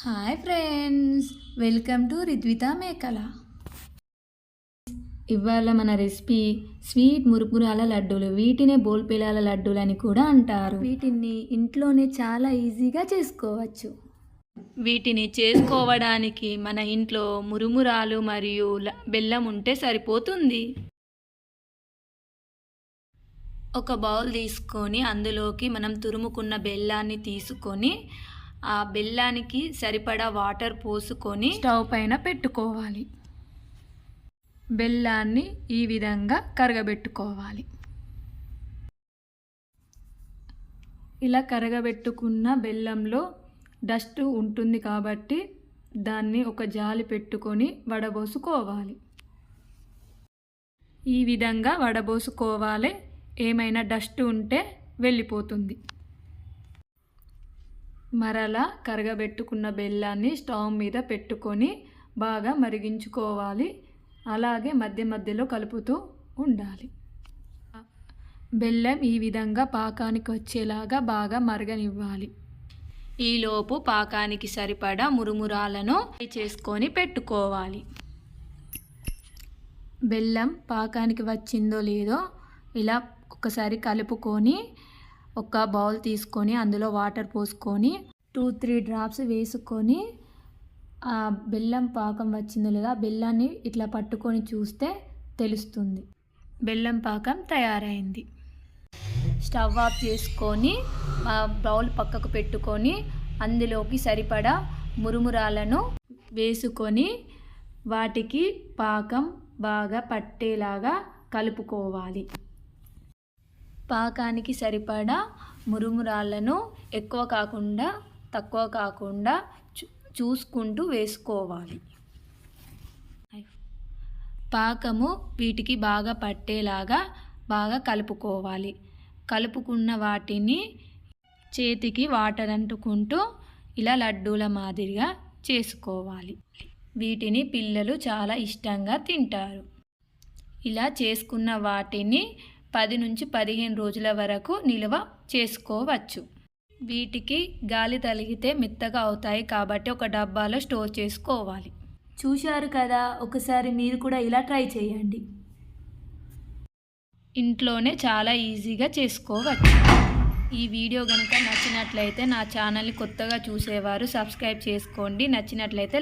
Hi friends welcome to Ridvitha Mekala. ఇవాళ మన recipe sweet మురుకురాల లడ్డూలు వీటినే బోల్పిలాల లడ్డూలు అని కూడా అంటారు. వీటిని ఇంట్లోనే చాలా ఈజీగా చేసుకోవచ్చు. వీటిని చేసుకోవడానికి మన ఇంట్లో మురుమురాలు మరియు బెల్లం ఉంటే సరిపోతుంది. ఒక బౌల్ తీసుకొని అందులోకి మనం తురుముకున్న బెల్లాన్ని తీసుకొని ఆ బెల్లానికి సరిపడా వాటర్ పోసుకొని స్టవ్ పైన పెట్టుకోవాలి. బెల్లాన్ని ఈ విధంగా కరగబెట్టుకోవాలి. ఇలా కరగబెట్టుకున్న బెల్లంలో డస్ట్ ఉంటుంది కాబట్టి దాన్ని ఒక జాలి పెట్టుకొని వడబోసుకోవాలి. ఈ విధంగా వడబోసుకోవాలి. ఏమైనా డస్ట్ ఉంటే వెళ్ళిపోతుంది. మరలా కరగబెట్టుకున్న బెల్లాన్ని స్టవ్ మీద పెట్టుకొని బాగా మరిగించుకోవాలి. అలాగే మధ్య మధ్యలో కలుపుతూ ఉండాలి. బెల్లం ఈ విధంగా పాకానికి వచ్చేలాగా బాగా మరగనివ్వాలి. ఈలోపు పాకానికి సరిపడా మురుమురాలను చేసుకొని పెట్టుకోవాలి. బెల్లం పాకానికి వచ్చిందో లేదో ఇలా ఒకసారి కలుపుకొని ఒక బౌల్ తీసుకొని అందులో వాటర్ పోసుకొని టూ త్రీ డ్రాప్స్ వేసుకొని ఆ బెల్లం పాకం వచ్చిందో లేదా బెల్లాన్ని ఇట్లా పట్టుకొని చూస్తే తెలుస్తుంది. బెల్లం పాకం తయారైంది. స్టవ్ ఆఫ్ చేసుకొని ఆ బౌల్ పక్కకు పెట్టుకొని అందులోకి సరిపడా మురుమురాలను వేసుకొని వాటికి పాకం బాగా పట్టేలాగా కలుపుకోవాలి. పాకానికి సరిపడా మురుమురాలను ఎక్కువ కాకుండా తక్కువ కాకుండా చూ- చూసుకుంటూ వేసుకోవాలి. పాకము వీటికి బాగా పట్టేలాగా బాగా కలుపుకోవాలి. కలుపుకున్న వాటిని చేతికి వాటర్ అంటుకుంటూ ఇలా లడ్డూల మాదిరిగా చేసుకోవాలి. వీటిని పిల్లలు చాలా ఇష్టంగా తింటారు. ఇలా చేసుకున్న వాటిని పది నుంచి పదిహేను రోజుల వరకు నిల్వ చేసుకోవచ్చు. వీటికి గాలి తలిగితే మెత్తగా అవుతాయి కాబట్టి ఒక డబ్బాలో స్టోర్ చేసుకోవాలి. చూశారు కదా ఒకసారి మీరు కూడా ఇలా ట్రై చేయండి. ఇంట్లోనే చాలా ఈజీగా చేసుకోవచ్చు. ఈ వీడియో కనుక నచ్చినట్లయితే నా ఛానల్ని కొత్తగా చూసేవారు సబ్స్క్రైబ్ చేసుకోండి. నచ్చినట్లయితే